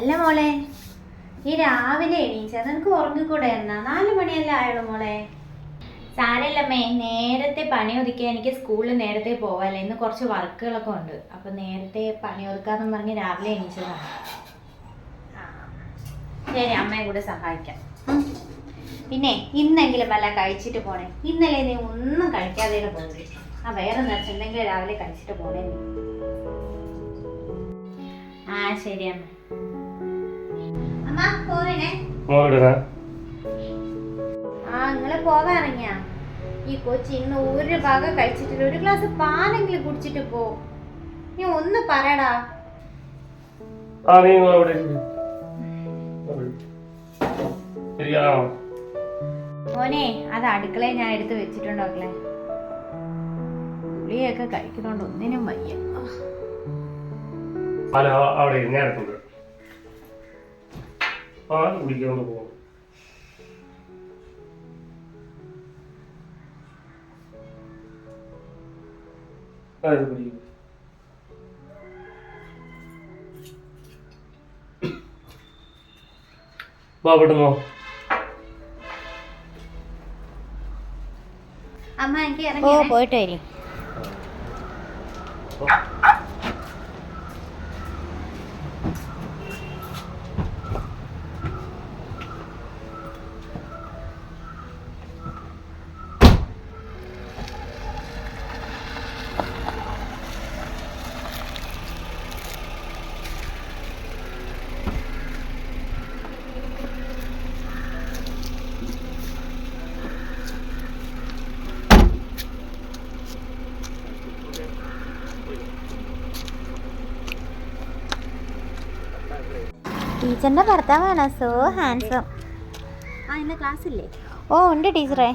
അല്ല മോളെ ഈ രാവിലെ എണീച്ചാ. നിനക്ക് ഉറങ്ങിക്കൂടെ എന്നാ? നാല് മണിയല്ലേ ആയുള്ളൂ മോളെ. സാരല്ലമ്മേ നേരത്തെ പണി ഒതുക്കിയ എനിക്ക് സ്കൂളിൽ നേരത്തെ പോവാല്ലേ. ഇന്ന് കുറച്ച് വർക്കുകളൊക്കെ ഉണ്ട്. അപ്പൊ നേരത്തെ പണി ഒതുക്കാന്ന് പറഞ്ഞ് രാവിലെ എണീച്ചതാണ്. ശരി അമ്മയെ കൂടെ സഹായിക്കാം. പിന്നെ ഇന്നെങ്കിലും വല്ല കഴിച്ചിട്ട് പോണേ. ഇന്നലെ നീ ഒന്നും കഴിക്കാതെ പോയി ആ വേറെ നിറച്ചെന്തെങ്കിലും രാവിലെ കഴിച്ചിട്ട് പോണേ ആ ശരി അമ്മ. മോളിടാ ആ നിങ്ങൾ പോകാനിറങ്ങിയാ ഈ കൊച്ചി ഇന്ന് ഒരു ഭാഗം കഴിച്ചിട്ടില്ല. ഒരു ഗ്ലാസ് പാലെങ്കിലും കുടിച്ചിട്ട് പോ. നീ ഒന്ന് പറയടാ. ആ നീ അവിടെ മോനെ അത് അടുക്കളയിൽ ഞാൻ എടുത്ത് വെച്ചിട്ടുണ്ട് മക്കളെ ഗുളിയൊക്കെ കഴിക്കുന്നുണ്ട് ഒന്നിനും വയ്യ. അവിടെ ഞാൻ എടുത്തുണ്ട് പാൽ കുടിക്കൊണ്ട് പോകുന്നു അത് കുടിക്കും വാ അമ്മ എനിക്ക് ഓ പോയിട്ട് വരി. ടീച്ചറിന്റെ ഭർത്താവാണ്. സോ ഹാൻസം ആ ഇന്ന് ക്ലാസ് ഇല്ലേ ഓ ഉണ്ട് ടീച്ചറെ.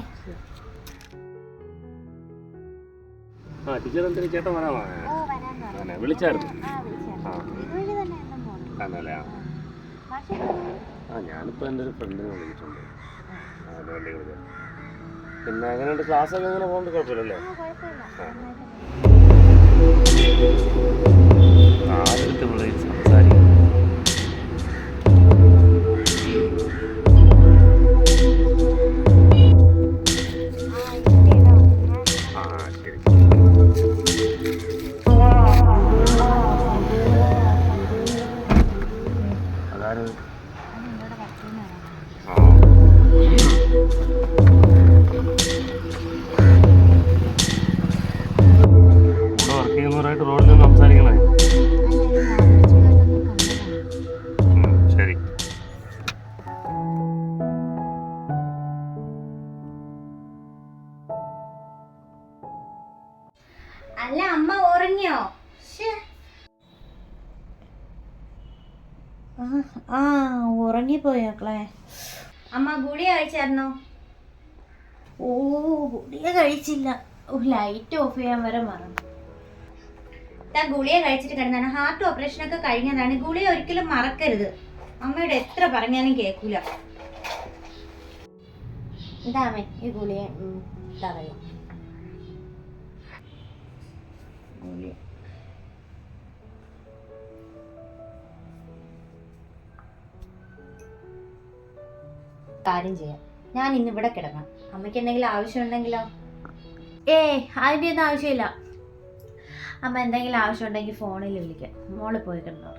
ആ ടീച്ചർ എന്തിനാ? ചേട്ടൻ അങ്ങനെ വിളിച്ചായിരുന്നു. ആ ആണല്ലേ ഞാനിപ്പോൾ എന്റെ ഒരു ഫ്രണ്ടിനെ വിളിച്ചിട്ടുണ്ട്. പിന്നെ എങ്ങനെയുണ്ട്? ക്ലാസ്സൊക്കെ എങ്ങനെ പോകുന്നുണ്ട്? കുഴപ്പമില്ലല്ലേ? ആ അതാര് അത് നിങ്ങളുടെ ഭർത്താവിനാണ് ആ. കൂടെ വർക്ക് ചെയ്യുന്നവരായിട്ട് റോഡിൽ ഉറങ്ങിപ്പോയോക്കളെ. അമ്മ ഗുളിക കഴിച്ചായിരുന്നോ? ഓ ഗുളിക കഴിച്ചില്ല. ലൈറ്റ് ഓഫ് ചെയ്യാൻ വരെ മറന്നു. ഗുളിക കഴിച്ചിട്ട് കിടന്നാണ്. ഹാർട്ട് ഓപ്പറേഷൻ ഒക്കെ കഴിഞ്ഞതാണ്. ഗുളിക ഒരിക്കലും മറക്കരുത്. അമ്മയുടെ എത്ര പറഞ്ഞാലും കേൾക്കൂല. ഇതാമേ ഈ ഗുളിക വെള്ളം. ഗുളിക. കാര്യം ചെയ്യാം. ഞാൻ ഇന്ന് ഇവിടെ കിടക്കാം. അമ്മയ്ക്ക് എന്തെങ്കിലും ആവശ്യമുണ്ടെങ്കിലോ? ഏ അതിന്റെ ഒന്നും ആവശ്യമില്ല. അമ്മ എന്തെങ്കിലും ആവശ്യം ഉണ്ടെങ്കിൽ ഫോണിൽ വിളിക്കാം. മോൾ പോയി കിടന്നു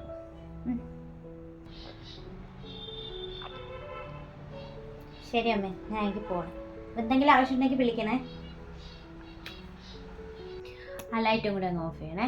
ശരി അമ്മേ ഞാൻ എനിക്ക് പോകണം എന്തെങ്കിലും ആവശ്യം ഉണ്ടെങ്കിൽ വിളിക്കണേ. ആ ലൈറ്റും കൂടെ അങ്ങ് ഓഫ് ചെയ്യണേ.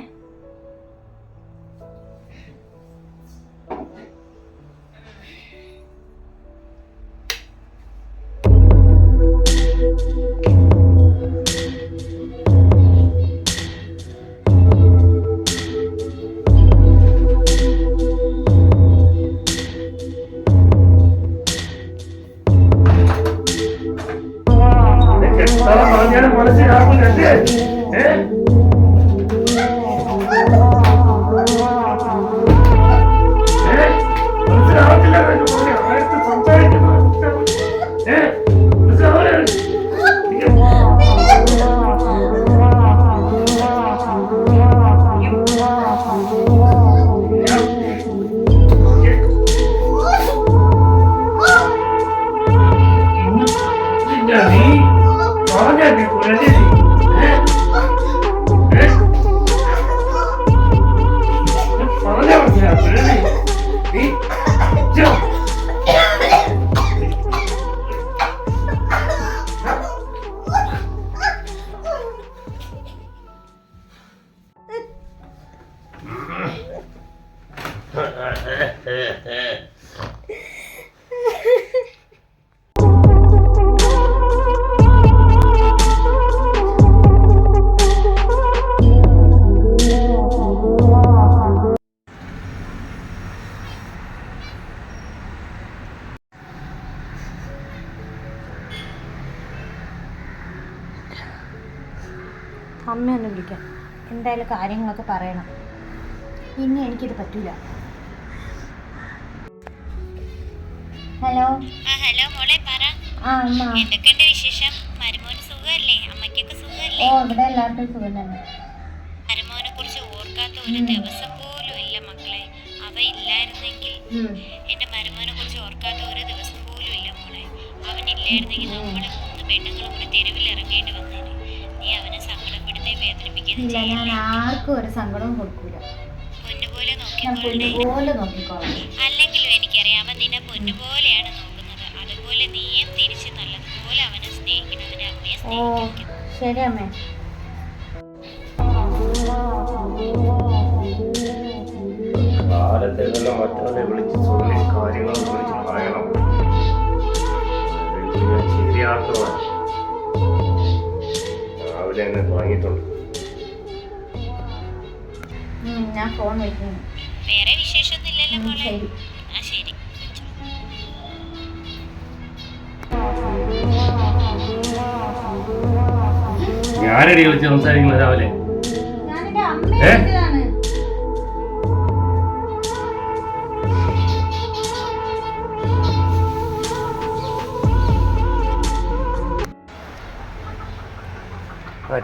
അമ്മയൊന്ന് വിളിക്കാം എന്തായാലും കാര്യങ്ങളൊക്കെ പറയണം. ഇനി എനിക്കിത് പറ്റൂല. ഹലോ? ഹലോ മോളെ പറ. ആ അമ്മ എന്തൊക്കെയുണ്ട് വിശേഷം? മരുമോന് സുഖമല്ലേ? അമ്മയ്ക്കൊക്കെ ഓ സുഖമല്ലേ ഇവിടെ എല്ലാവർക്കും സുഖം തന്നെ മരുമോനെ കുറിച്ച് ഓർക്കാത്ത ഒരു ദിവസം പോലും ഇല്ല മക്കളെ. അവ ഇല്ലായിരുന്നെങ്കിൽ എന്റെ മരുമോനെ കുറിച്ച് ഓർക്കാത്ത ഒരു ദിവസം പോലും ഇല്ല മോളെ. അവനില്ലായിരുന്നെങ്കിൽ നമ്മൾ മൂന്ന് പെണ്ണുങ്ങളും കൂടി തെരുവിൽ ഇറങ്ങേണ്ടി വന്നേനെ. നീ അവനെ വേദനിപ്പിക്കുകയും ഇല്ല ഞാൻ ആർക്കും ഒരു സങ്കടവും കൊടുക്കൂല. പൊന്നുപോലെ നോക്കിക്കോളാം. അല്ലെങ്കിലും എനിക്കറിയാം അവൻ നിന്നെ പൊന്നുപോലെയാണ് നോക്കുന്നത്. അതുപോലെ നീയും തിരിച്ച് നല്ലതുപോലെ അവനെ സ്നേഹിക്കണം അവനെ അമ്മയെ ഓ സ്നേഹിക്കണം ശരി അമ്മേ. തന്നെ മറ്റവരെ വിളിച്ച് ചൊല്ലി കാര്യങ്ങളൊക്കെ വിളിച്ച് പറയണം. അല്ലെങ്കിൽ ഞാൻ ഞാൻ ഫോൺ വേറെ മോളെ. ശരി. ആ ശരി. ഞാനടി വിളിച്ച് സംസാരിക്കുന്നത് രാവിലെ. ഞാനെന്റെ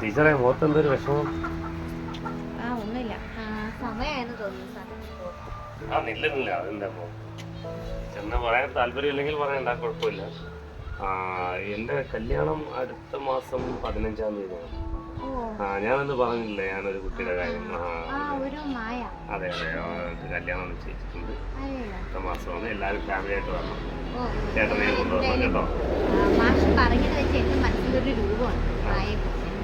ടീച്ചറെ മുഖത്ത് എന്തൊരു വിഷമം? ആ ഒന്നുമില്ല. സമയമായെന്ന് തോന്നുന്നു ആ നില്ലില്ല ചെന്ന് പറയാൻ താല്പര്യമില്ലെങ്കിൽ പറയണ്ട കുഴപ്പമില്ല. എന്റെ കല്യാണം അടുത്ത മാസം പതിനഞ്ചാം തീയതിയാണ് ഓ. ആ ഞാനന്ന് പറഞ്ഞില്ലേ ഞാനൊരു കുട്ടിയുടെ കാര്യം. അതെ അതെ കല്യാണം നിശ്ചയിച്ചിട്ടുണ്ട്. അടുത്ത മാസമാണ്. എല്ലാവരും ഫാമിലി ആയിട്ട് വരണം. ചേട്ടനെ കൊണ്ടുവരണം കേട്ടോ.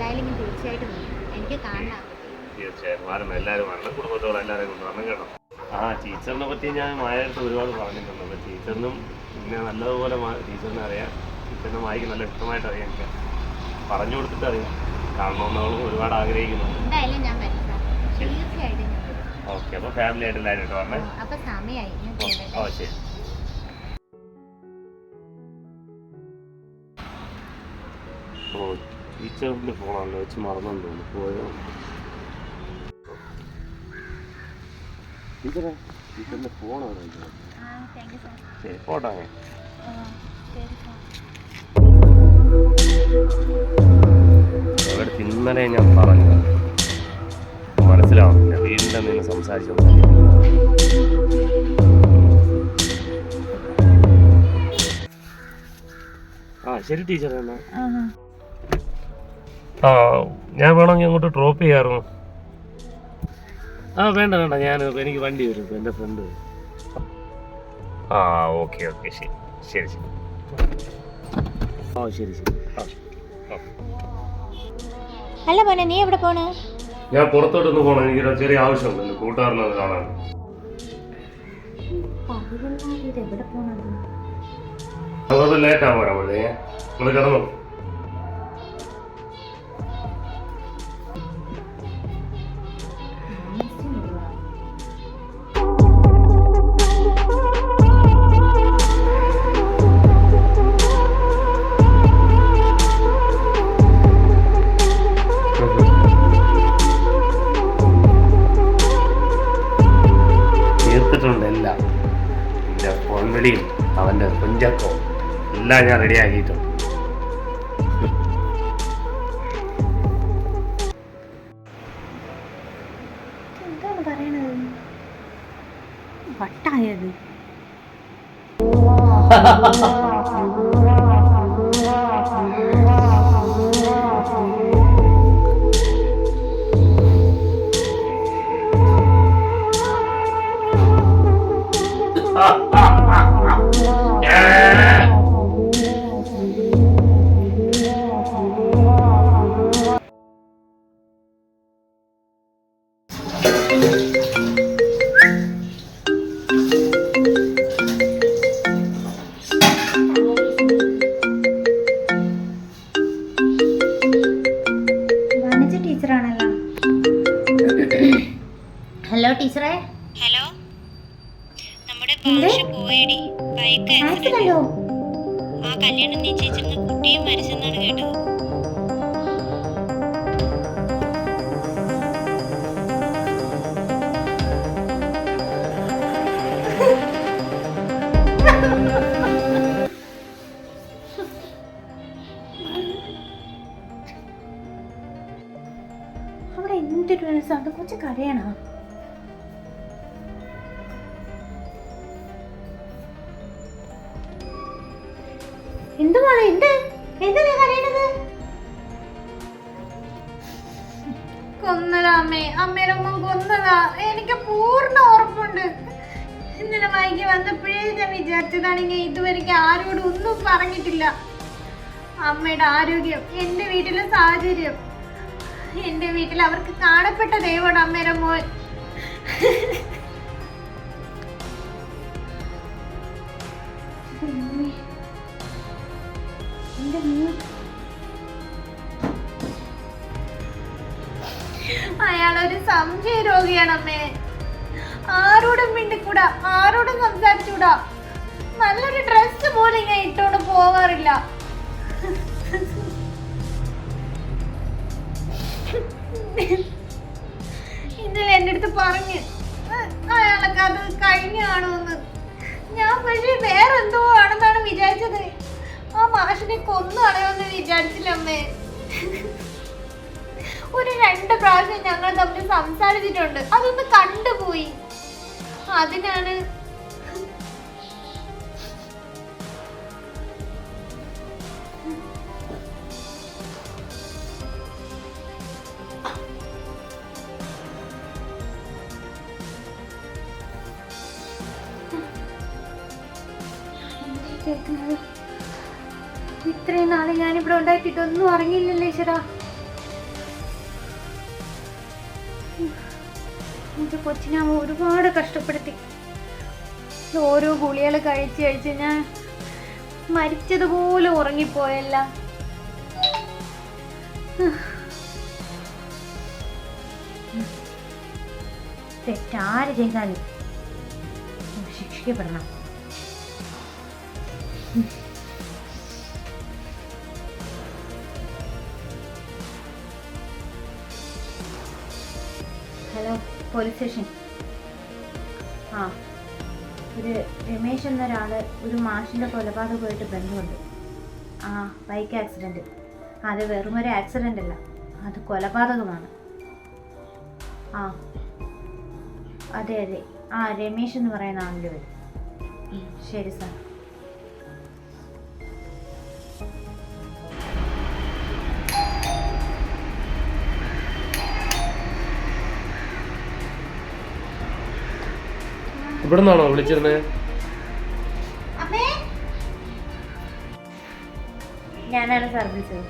എന്തായാലും ഞാൻ തീർച്ചയായിട്ടും. എനിക്ക് കാണണം. തീർച്ചയായും വരണം എല്ലാവരും വരണം കുടുംബത്തോടെ കേട്ടോ. ആ ടീച്ചറിനെ പറ്റി ഞാൻ മായടുത്ത് ഒരുപാട് പറഞ്ഞിട്ടുണ്ട് അപ്പോൾ ടീച്ചറിനും പിന്നെ നല്ലതുപോലെ ടീച്ചറിനെ അറിയാം. ടീച്ചറിനെ മായിക്ക് നല്ല ഇഷ്ടമായിട്ട് അറിയാം എനിക്ക്. പറഞ്ഞു കൊടുത്തിട്ട് അറിയാം. കാണണമെന്നവളും ഒരുപാട് ആഗ്രഹിക്കുന്നു. എന്തായാലും ഞാൻ തീർച്ചയായിട്ടും ഓക്കെ അപ്പോൾ ഫാമിലി ആയിട്ട് എല്ലാവരും അപ്പോൾ അപ്പൊ സമയമായി ഞാൻ ഓ, ശരി. ഓ ടീച്ചറിന്റെ ഫോണാണല്ലോ വെച്ച് മറന്നു തോന്നുന്നു പോയോ? ടീച്ചറെ ടീച്ചറിന്റെ ഫോണാണ് ശരി പോട്ടെ ഇന്നലെ ഞാൻ പറഞ്ഞു. മനസ്സിലാവും വീണ്ടും നിന്ന് സംസാരിച്ചു ആ ശരി ടീച്ചർ എന്നാ. ആ ഞാൻ വേണമെങ്കിൽ അങ്ങോട്ട് ഡ്രോപ്പ് ചെയ്യാറുണ്ട് ആ വേണ്ട വേണ്ട. ഞാൻ എനിക്ക് വണ്ടി വരും. എന്റെ എന്റെ ഫ്രണ്ട് ആ ഓക്കെ ഓക്കെ ശരി ശരി ശരി. ആ ശരി ശരി. ആ. ആ അല്ല മോനെ നീ എവിടെ പോണ? ഞാൻ പുറത്തോട്ട് ഒന്ന് പോകണം എനിക്ക് ചെറിയ ആവശ്യമുണ്ട്. എന്റെ കൂട്ടുകാരനെ ഒന്ന് കാണാൻ. ഇത് എവിടെ പോണത്? അതുകൊണ്ട് ലേറ്റ് ആവാൻ വരാൻ നിങ്ങൾ കിടന്നു. കുഞ്ചക്കോ. എല്ലാം ഞാൻ റെഡി ആക്കിയിട്ടുണ്ട്. വട്ടായത്. കൊച്ചു കരയണോ. എന്ത് മോളെ എന്ത്? എന്താ നീ കരയണത്? കൊന്നതാ അമ്മേ. അമ്മയുടെ അമ്മ കൊന്നതാ. എനിക്ക് പൂർണ ഉറപ്പുണ്ട്. ഇന്നലെ വൈകി വന്നപ്പോഴേ ഞാൻ വിചാരിച്ചതാണെങ്കിൽ ഇതുവരെയ്ക്ക് ആരോടും ഒന്നും പറഞ്ഞിട്ടില്ല. അമ്മയുടെ ആരോഗ്യം എന്റെ വീട്ടിലെ സാഹചര്യം എന്റെ വീട്ടിൽ അവർക്ക് കാണപ്പെട്ട ദൈവമാണ് അമ്മേരെ മോൻ. അയാളൊരു സംശയ രോഗിയാണ് അമ്മേ. ആരോടും മിണ്ടിക്കൂടാ ആരോടും സംസാരിച്ചൂടാ നല്ലൊരു ഡ്രസ്സ് പോലും ഞാൻ ഇട്ടോണ്ട് പോകാറില്ല ഇന്നലെ എന്റെ അടുത്ത് പറഞ്ഞു അയാളൊക്കെ അത് കഴിഞ്ഞാണോ എന്ന് ഞാൻ പക്ഷേ വേറെ എന്തോ ആണെന്നാണ് വിചാരിച്ചത്. ആ മാഷിനെ കൊന്നു വിചാരിച്ചില്ല അമ്മേ. ഒരു രണ്ട് പ്രാവശ്യം ഞങ്ങൾ തമ്മിൽ സംസാരിച്ചിട്ടുണ്ട്. അതൊന്ന് കണ്ടുപോയി. അതിനാണ് കേൾക്കുന്നത് ഇത്രയും നാളെ ഞാനിവിടെ ഉണ്ടായിട്ടിട്ടൊന്നും അറിഞ്ഞില്ലല്ലോ ഈശ്വരാ. എന്റെ കൊച്ചിനെ അമ്മ ഒരുപാട് കഷ്ടപ്പെടുത്തി. ഓരോ ഗുളികൾ കഴിച്ച് കഴിച്ച് ഞാൻ മരിച്ചതുപോലെ ഉറങ്ങിപ്പോയല്ല. തെറ്റാര് ചെയ്താലും ശിക്ഷിക്കപ്പെടണം. പോലീസ് സ്റ്റേഷൻ ആ ഒരു രമേശ് എന്നൊരാൾ ഒരു മാഷിന്റെ കൊലപാതകമായിട്ട് ബന്ധമുണ്ട്. ആ ബൈക്ക് ആക്സിഡന്റ് അത് വെറും ഒരു ആക്സിഡന്റ് അല്ല അത് കൊലപാതകമാണ്. ആ അതെ അതെ. ആ രമേശ് എന്ന് പറയുന്ന ആളിന്റെ പേര്. ശരി സാർ. ഇവിടെ നിന്നാണോ വിളിച്ചിരുന്നത് അമ്മേ. ഞാനാണ് സാർ വിളിച്ചത്.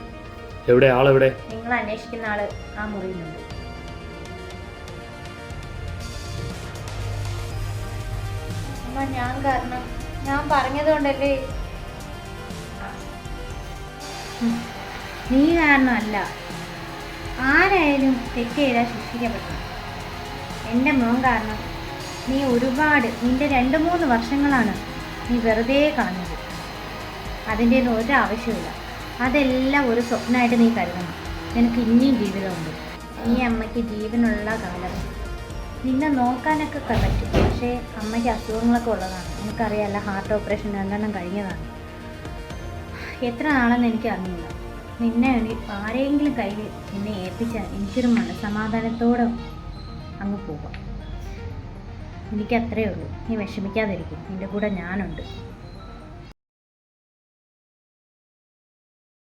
എവിടെ? ആളെവിടെ? നിങ്ങൾ അന്വേഷിക്കുന്ന ആൾ ആ മുറിയിലുണ്ട് അമ്മ ഞാൻ കാരണം ഞാൻ പറഞ്ഞതുകൊണ്ടല്ലേ. നീ കാരണമല്ല ആരായാലും തെറ്റ് ചെയ്താൽ ശിക്ഷിക്കപ്പെട്ടു എന്റെ മോൻ കാരണം നീ ഒരുപാട് നിന്റെ രണ്ട് മൂന്ന് വർഷങ്ങളാണ് നീ വെറുതെ കാണുന്നത്. അതിന്റെ ഒന്നും ഒരു ആവശ്യമില്ല അതെല്ലാം ഒരു സ്വപ്നമായിട്ട് നീ കരുതണം. നിനക്ക് ഇനിയും ജീവിതമുണ്ട്. നീ അമ്മയ്ക്ക് ജീവനുള്ള കാലം. നിന്നെ നോക്കാനൊക്കെ പറ്റും. പക്ഷേ അമ്മയ്ക്ക് അസുഖങ്ങളൊക്കെ ഉള്ളതാണ്. എനിക്കറിയാമല്ല ഹാർട്ട് ഓപ്പറേഷൻ രണ്ടെണ്ണം കഴിഞ്ഞതാണ്. എത്ര നാളെന്ന് എനിക്ക് അറിയില്ല നിന്നെ ആരെങ്കിലും കയ്യിൽ നിന്നെ ഏൽപ്പിച്ചാൽ എനിക്കൊരു മനസമാധാനത്തോടെ അങ്ങ് എനിക്കത്രയേ ഉള്ളൂ. നീ വിഷമിക്കാതിരിക്കും. നിന്റെ കൂടെ ഞാനുണ്ട്.